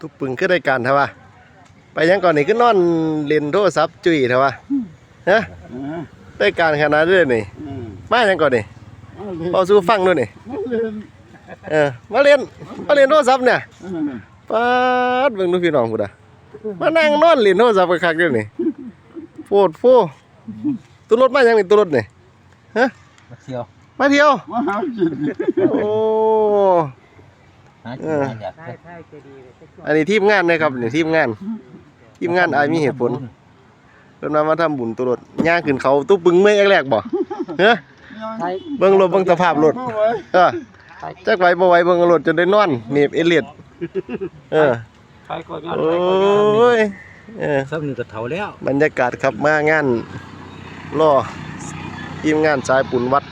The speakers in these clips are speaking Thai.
ทุกปึงขึ้นได้การเถอะวะไปยังก่อนนี่ก็นอนเล่นโทรศัพท์จุยเถอะวะฮะเออได้การขนาดนี้เลยนี่เออมายังก่อนนี่เอาเล่นพอสู้ฟังด้วยนี่เอาเล่นเออมาเล่นมาเล่นโทรศัพท์เนี่ยเออป๊าดเบิ่งดูพี่น้องพุ่นอะมานั่งนอนเล่นโทรศัพท์คักๆเด้อนี่โฟดโฟตัวรถมายังนี่ตัวรถนี่ฮะมาเที่ยวมาเที่ยวมาหากินโอ้ หากินหาอยากใช่ใช่เจดีย์ไปช่วยอันนี้ทีมงานนะครับนี่ทีมงาน ทีมงานอายมีเหตุผลเพิ่นมามาทำบุญตัวรถย่างขึ้นเขาตุ๊บปึงเมื่อยแรกๆบ่เฮ้อใช่เบิ่งรถเบิ่งสภาพรถเอาไว้เออจักไหวบ่ไหวเบิ่งรถจนได้นอนหนีบเอเลียดเออใช่ก่อนโอ้ยเออสักหนึ่งก็เท่าแล้วบรรยากาศครับมางานล่อทีมงานสายปุ่นวัด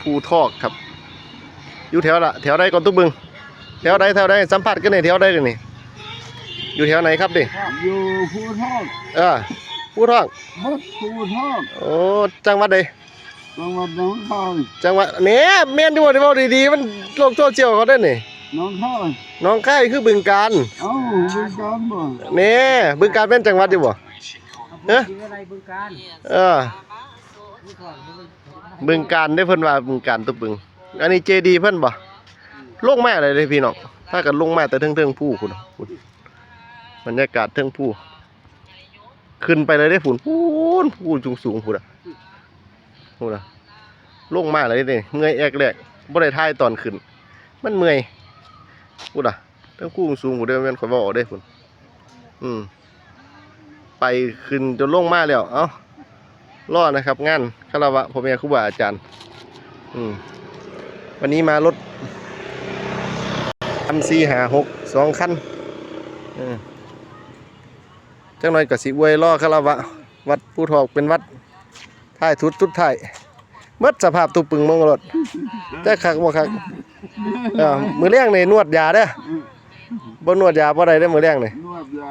ภูทอกครับ อยู่แถวละแถวใดก่อนตุ๊บบึง แถวใดแถวใดสัมผัสกันในแถวใดกันนี่อยู่แถวไหนครับดิอยู่ภูทอกเออภูทอกบัดภูทอกโอ้จังหวัดใดจังหวัดหนองคายจังหวัดเนี่ยแม่นที่ว่าที่เว้าดีๆมันโลกโซเชียลเขาได้นี่หนองคายน้องค่ายคือบึงการเอ้าบึงการบ่เนี่ยบึงการเป็นจังหวัดอยู่บ่เอ๊ะอะไรบึงการเออบึงการได้เพิ่นว่าบึงการตุบึง อันนี้เจดีเพิ่นบ่ลงมาอะไรเลยพี่น้องถ้ากันลงมาแต่เทิงๆผู้คุณคุณบรรยากาศเทิงผู้ขึ้นไปเลยได้ฝุ่นพูนพูนสูงๆพุ่นอะพุ่นอะลงมาเลยนี่เมื่อยแอกแรกบ่ได้ทายตอนขึ้น มันเมื่อยพุ่นอะเทิงผู้สูงๆพุ่นเด้อแม่นข่อยเว้าได้พุ่นอืม ไปขึ้นจนลงมาแล้ว เอ้ารอดนะครับงานคารวะพ่อแม่ครูบาอาจารย์ อืม วันนี้มารถคันสี่หาหกสองคันเออจังหน่อยกับสิอวยล่อคารวะ วัดผู้ทอกเป็นวัดท้ายทุดทุดท้ายเมื่อสภาพตุปึงเมองรถแต่คักบ่คักเออมือเลี้ยงในนวดยาเด้อบ่นวดยาบ่ได้เด้อมือเลี้ยงนี่นวดยา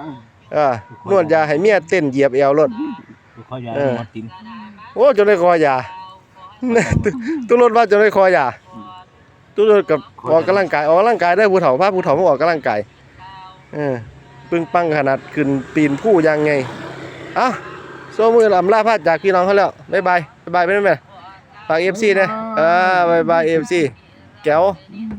เออนวดยาให้เมียเต้นเหยียบเอวรถเขาอยากเออมาติมโอ้จนได้คอยาตุ้รถว่าจนได้คอยา ตุ้รถกับออกกำลังกายออกกำลังกายได้ผู้เฒ่าพาผู้เฒ่ามาออกกำลังกายเออปึงปังขนาดขึ้นปีนผู้ยังไงเอ้าโซมือลำลาพาจากพี่น้องเขาแล้วบ๊ายบายบ๊ายบายไปนั่นไหมฝากเอฟซีนะเออบายบายเอฟซีแก้วอื